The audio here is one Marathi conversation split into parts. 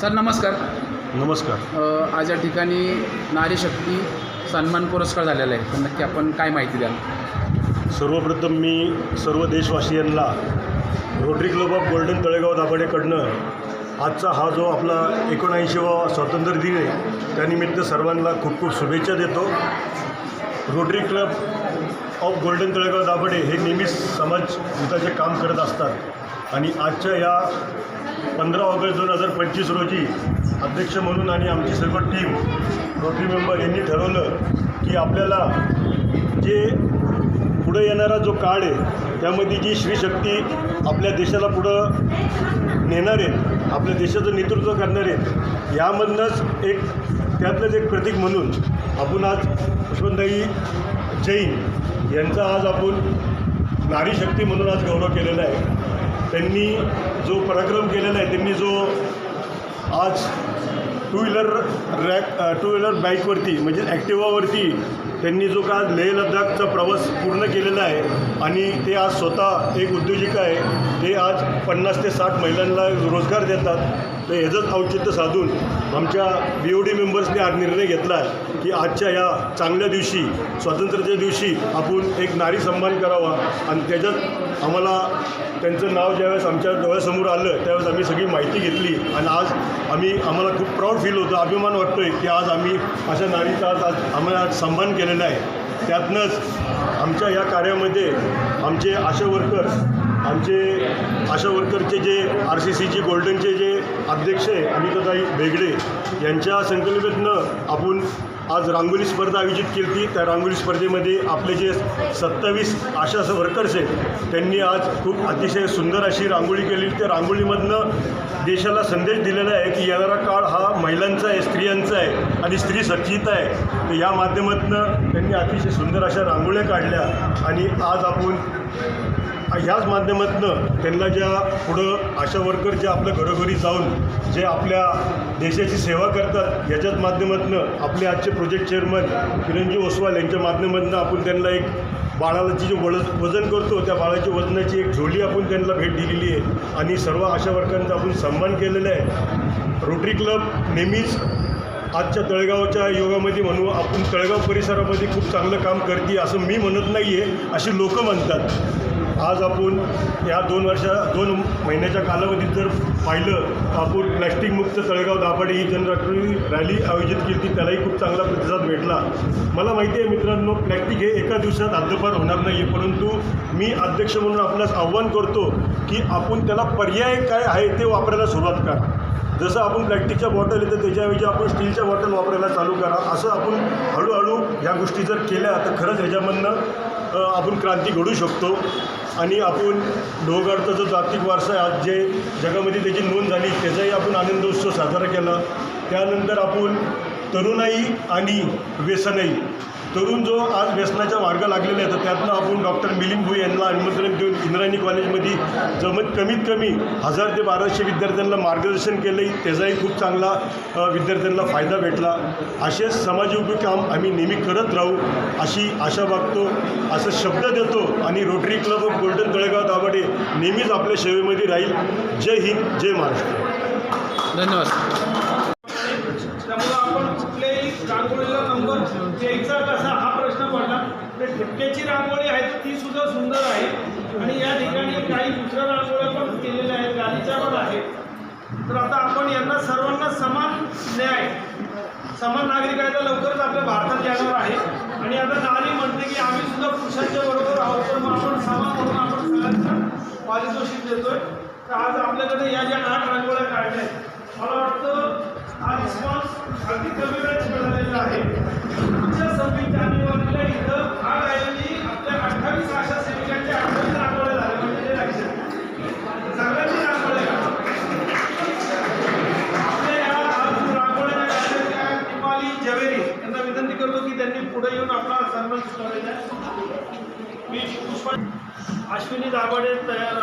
सर नमस्कार. नमस्कार. अ, आज या ठिकाणी नारी शक्ती सन्मान पुरस्कार झालेला आहे. तर नक्की आपण काय माहिती द्याल? सर्वप्रथम मी सर्व देशवासियांना Rotary Club of Golden Talegaon दाभाडेकडनं आजचा हा जो आपला एकोणऐंशीवा स्वातंत्र्य दिन आहे त्यानिमित्त सर्वांना खूप खूप शुभेच्छा देतो. Rotary Club of Golden Talegaon Dabhade हे नेहमीच समाज हिताचे काम करत असतात. आणि आजच्या या पंधरा ऑगस्ट दोन हजार पंचवीस रोजी अध्यक्ष म्हणून आणि आमची सर्व टीम रोटरी मेंबर यांनी ठरवलं की आपल्याला जे पुढं येणारा जो काळ आहे त्यामध्ये जी श्रीशक्ती आपल्या देशाला पुढं नेणार आहेत आपल्या देशाचं नेतृत्व करणार आहेत यामधनंच एक त्यातलंच एक प्रतीक म्हणून आपण आज यशवंतताई जैन यांचा आज आपण नारी शक्ती म्हणून आज गौरव केलेला आहे. त्यांनी जो पराक्रम केलेला आहे त्यांनी जो आज two wheeler rack two wheeler बाईकवरती म्हणजे ॲक्टिवावरती त्यांनी जो का लेह लद्दाखचा प्रवास पूर्ण केलेला आहे आणि ते आज स्वतः एक उद्योजिका आहे ते आज पन्नास ते साठ महिलांना रोजगार देतात. तर ह्याचंच औचित्य साधून आमच्या बी ओ डी मेंबर्सने आज निर्णय घेतला आहे की आजच्या या चांगल्या दिवशी स्वातंत्र्याच्या दिवशी आपण एक नारी सन्मान करावा. आणि त्याच्यात आम्हाला त्यांचं नाव ज्यावेळेस आमच्या डोळ्यासमोर आलं त्यावेळेस आम्ही सगळी माहिती घेतली. आणि आज आम्ही आम्हाला खूप प्राऊड फील होतो अभिमान वाटतो आहे की आज आम्ही अशा नारीचा आज आज आम्हाला आज सन्मान केलेला आहे. त्यातनंच आमच्या या कार्यामध्ये आमचे आशा वर्कर्स आमचे आशा वर्करचे जे आर सी सीचे गोल्डनचे जे अध्यक्ष आहे अनिताताई बेगडे यांच्या संकल्पनेतनं आपण आज रांगोळी स्पर्धा आयोजित केली होती त्या रांगोळी स्पर्धेमध्ये आपले जे सत्तावीस आशा वर्कर्स आहेत त्यांनी आज खूप अतिशय सुंदर अशी रांगोळी केली. त्या रांगोळीमधनं देशाला संदेश दिलेला आहे की येणारा काळ हा महिलांचा आहे स्त्रियांचा आहे आणि स्त्री सच्चित आहे. तर या माध्यमातून त्यांनी अतिशय सुंदर अशा रांगोळ्या काढल्या आणि आज आपण ह्याच माध्यमातून त्यांना ज्या पुढं आशा वर्कर जे आपल्या घरोघरी जाऊन जे आपल्या देशाची सेवा करतात याच्याच माध्यमातून आपले आजचे प्रोजेक्ट चेअरमन किरणजी ओसवाल यांच्या माध्यमातून आपण त्यांना एक बाळाची जे वळ वजन करतो त्या बाळाची वजनाची एक झोली आपण त्यांना भेट दिलेली आहे. आणि सर्व आशा वर्कांचा आपण सन्मान केलेला आहे. रोटरी क्लब नेहमीच आजच्या तळेगावच्या योगामध्ये म्हणू आपण तळेगाव परिसरामध्ये खूप चांगलं काम करते असं मी म्हणत नाही आहे अशी लोकं म्हणतात. आज आपण या दोन वर्षा दोन महिन्याच्या कालावधीत जर पाहिलं तर आपण प्लॅस्टिकमुक्त तळेगाव दाभाडे ही जनजागृती रॅली आयोजित केली होती. त्यालाही खूप चांगला प्रतिसाद भेटला. मला माहिती आहे मित्रांनो प्लॅस्टिक हे एका दिवसात हद्दपार होणार नाही आहे परंतु मी अध्यक्ष म्हणून आपल्यास आव्हान करतो की आपण त्याला पर्याय काय आहे ते वापरायला सुरुवात करा. जसं आपण प्लॅस्टिकच्या बॉटल येतं त्याच्याऐवजी आपण स्टीलच्या बॉटल वापरायला चालू करा. असं आपण हळूहळू ह्या गोष्टी जर केल्या तर खरंच ह्याच्यामधनं आपण क्रांती घडू शकतो. आणि आपण लोहगडचा जो जागतिक वारसा आहे आज जे जगामध्ये त्याची नोंद झाली त्याचाही आपण आनंद उत्सव साजरा केला. त्यानंतर आपण तरुणाई आणि व्यसनाई. तरुण जो आज व्यसनाच्या मार्ग लागलेला आहे तर त्यातनं आपण डॉक्टर मिलिंद भुई यांना आमंत्रण देऊन इंद्रायणी कॉलेजमध्ये जमत कमीत कमी हजार ते बाराशे विद्यार्थ्यांना मार्गदर्शन केलं त्याचाही खूप चांगला विद्यार्थ्यांना फायदा भेटला. असेच समाजयोगी काम आम्ही नेहमी करत राहू अशी आशा बागतो असं शब्द देतो आणि Rotary Club of Golden Talegaon Dabhade नेहमीच आपल्या सेवेमध्ये राहील. जय हिंद जय महाराष्ट्र. धन्यवाद. रांगोळीला नंबर द्यायचा कसा हा प्रश्न पडला तर ठिपक्याची रांगोळी आहे ती सुद्धा सुंदर आहे. आणि या ठिकाणी काही दुसऱ्या रांगोळ्या पण केलेल्या आहेत गालीच्या पण आहेत. तर आता आपण यांना सर्वांना समान न्याय समान नागरिक कायदा लवकरच आपल्या भारतात येणार आहे. आणि आता नारी म्हणते की आम्ही सुद्धा पुरुषांच्या बरोबर आहोत तर मग आपण समान म्हणून आपण सगळ्यांना पारितोषिक देतोय. तर आज आपल्याकडे या ज्या आठ रांगोळ्या काढल्या आहेत मला वाटतं हा रिस्पॉन्स अगदी कमी वेळेत मिळालेला आहे. पुढच्या सव्वीस जानेवारीला इथं आपल्या अठ्ठावीस आशा सेविकांच्या अठ्ठावीस म्हणजे आपल्या या जवेरी यांना विनंती करतो की त्यांनी पुढे येऊन आपला सन्मान स्वीकारायचा आहे. मी पुष्पा अश्विनी दाभाडे तयार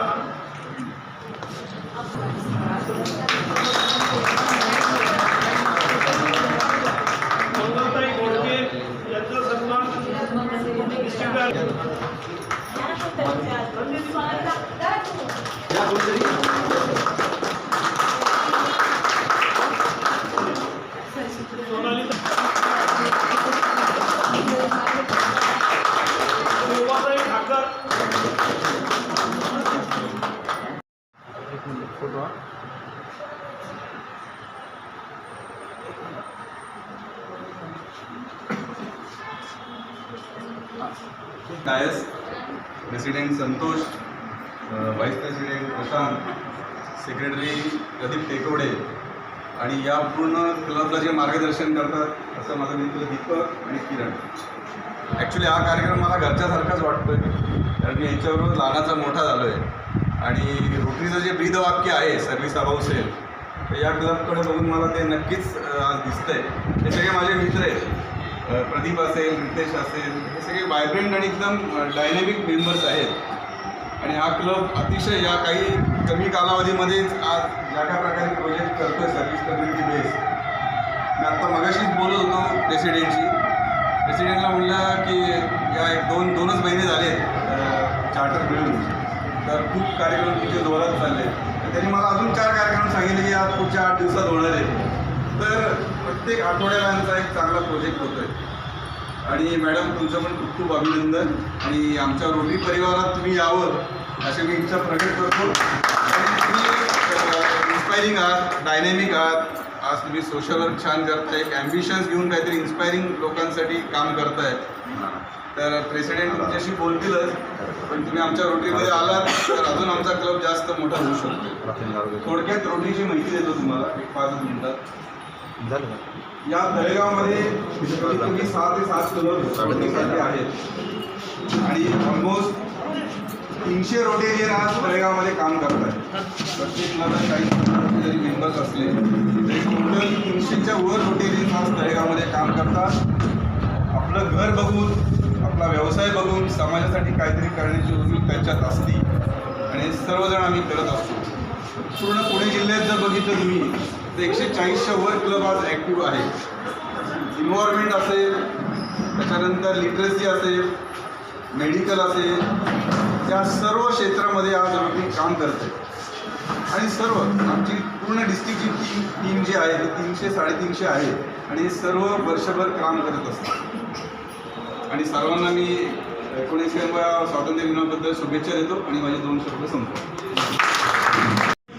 कायस president Santosh vice president Prashant secretary Pradeep Tekawade आणि या पूर्ण क्लबला जे मार्गदर्शन करतात असं माझं मित्र दीपक आणि किरण. ॲक्च्युली हा कार्यक्रम मला घरच्यासारखाच वाटतोय कारण मी याच्याबरोबर लहानाचा मोठा झालो आहे आणि रोटरीचं जे ब्रीदवाक्य आहे सर्व्हिस अभाव सेल तर या क्लबकडे बघून मला ते नक्कीच आज दिसतंय. हे सगळे माझे मित्र आहेत. प्रदीप असेल रितेश असेल हे सगळे व्हायब्रंट आणि एकदम डायनेमिक मेंबर्स आहेत. आणि हा क्लब अतिशय या काही कमी कालावधीमध्येच आज ज्या काय प्रकारे प्रोजेक्ट करतोय सर्व्हिस कम्युनिटी बेस मी आत्ता मगाशीच बोलत होतो प्रेसिडेंटशी प्रेसिडेंटला म्हणलं की या एक दोन दोनच महिने झाले चार्टर मिळून. तर खूप कार्यक्रम तुमचे जोरात चालले त्यांनी मला अजून चार कार्यक्रम सांगितले की आज पुढच्या आठ दिवसात होणार आहे तर प्रत्येक आठवड्याला आमचा एक चांगला प्रोजेक्ट होतो आहे आणि मॅडम तुमचं पण खूप खूप अभिनंदन. आणि आमच्या रोगी परिवारात तुम्ही यावं अशी मी इच्छा प्रकट करतो. आणि तुम्ही इन्स्पायरिंग आहात डायनॅमिक आहात. आज तुम्ही सोशल वर्क छान करताय. एक ॲम्बिशन्स घेऊन काहीतरी इन्स्पायरिंग लोकांसाठी काम करताय. तर प्रेसिडेंट तुमच्याशी बोलतीलच पण तुम्ही आमच्या रोटरीमध्ये आलात तर अजून आमचा क्लब जास्त मोठा होऊ शकतो. थोडक्यात रोटरीची माहिती देतो तुम्हाला एक पाच मिनिटात या तळेगावमध्ये तुम्ही सहा ते सात क्लब आहेत. आणि ऑलमोस्ट तीनशे रोटेरियन आज तळेगावमध्ये काम करत आहेत. प्रत्येक क्लबला काही जरी मेंबर्स असले तरी टोटल तीनशेच्या वर रोटेरियन आज तळेगावमध्ये काम करतात आपलं घर बघून आपला व्यवसाय बघून समाजासाठी काहीतरी करण्याची उर्मी त्यांच्यात असती. आणि सर्वजण आम्ही करत असतो. पूर्ण पुणे जिल्ह्यात जर बघितलं तुम्ही तर एकशे चाळीसच्या वर क्लब आज ॲक्टिव्ह आहे. इन्व्हॉर्मेंट असेल त्याच्यानंतर लिटरसी असेल मेडिकल असेल त्या सर्व क्षेत्रामध्ये आज आम्ही काम करते आणि सर्व आमची पूर्ण डिस्ट्रिक्टची टीम टीम जी आहे ती तीनशे साडेतीनशे आहे. आणि सर्व वर्षभर काम करत असतात. आणि सर्वांना मी एकोणीसव्या स्वातंत्र्य दिनाबद्दल शुभेच्छा देतो आणि माझे दोन शब्द संपतो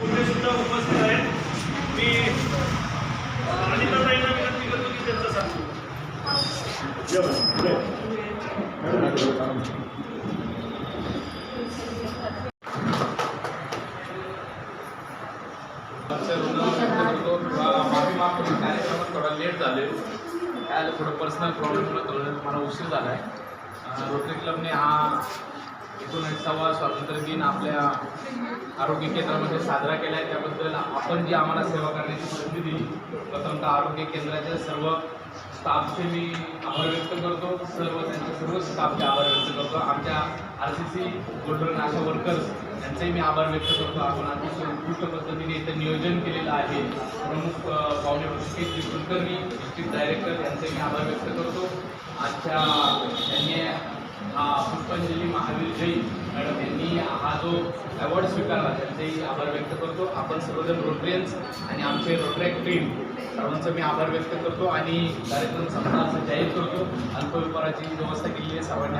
पुढे सुद्धा उपस्थित आहेत मी अनिताताईंना विनंती करतो की त्यांचं सांगतो माफी मागतो कार्यक्रमात थोडा लेट झाले काय थोडं पर्सनल प्रॉब्लेममुळे थोडं मला उशीर झाला आहे रोटरी क्लबने हा एकोणीसावा स्वातंत्र्य दिन आपल्या आरोग्य केंद्रामध्ये साजरा केला आहे त्याबद्दल आपण जी आम्हाला सेवा करण्याची संधी दिली प्रथमतः आरोग्य केंद्राच्या सर्व स्टाफचे मी आभार सर्व त्यांच्या स्टाफचे आभार व्यक्त करतो. आमच्या R C C Golden Asha workers यांचाही मी आभार व्यक्त करतो. आपण अतिशय उत्कृष्ट पद्धतीने इथं नियोजन केलेलं आहे. प्रमुख पाहुणे ऋषिकेश कुलकर्णी डिस्ट्रिक्ट डायरेक्टर यांचाही मी आभार व्यक्त करतो. आजच्या यांनी हा पुष्पांजली महावीर जैन मॅडम यांनी हा जो अवॉर्ड स्वीकारला त्यांचेही आभार व्यक्त करतो. आपण सर्वजण रोटरियन्स आणि आमचे रोटरॅक टीम सर्वांचा मी आभार व्यक्त करतो आणि कार्यक्रम संपला असं जाहीर करतो. अल्पविपाराची व्यवस्था केली आहे सर्वांनी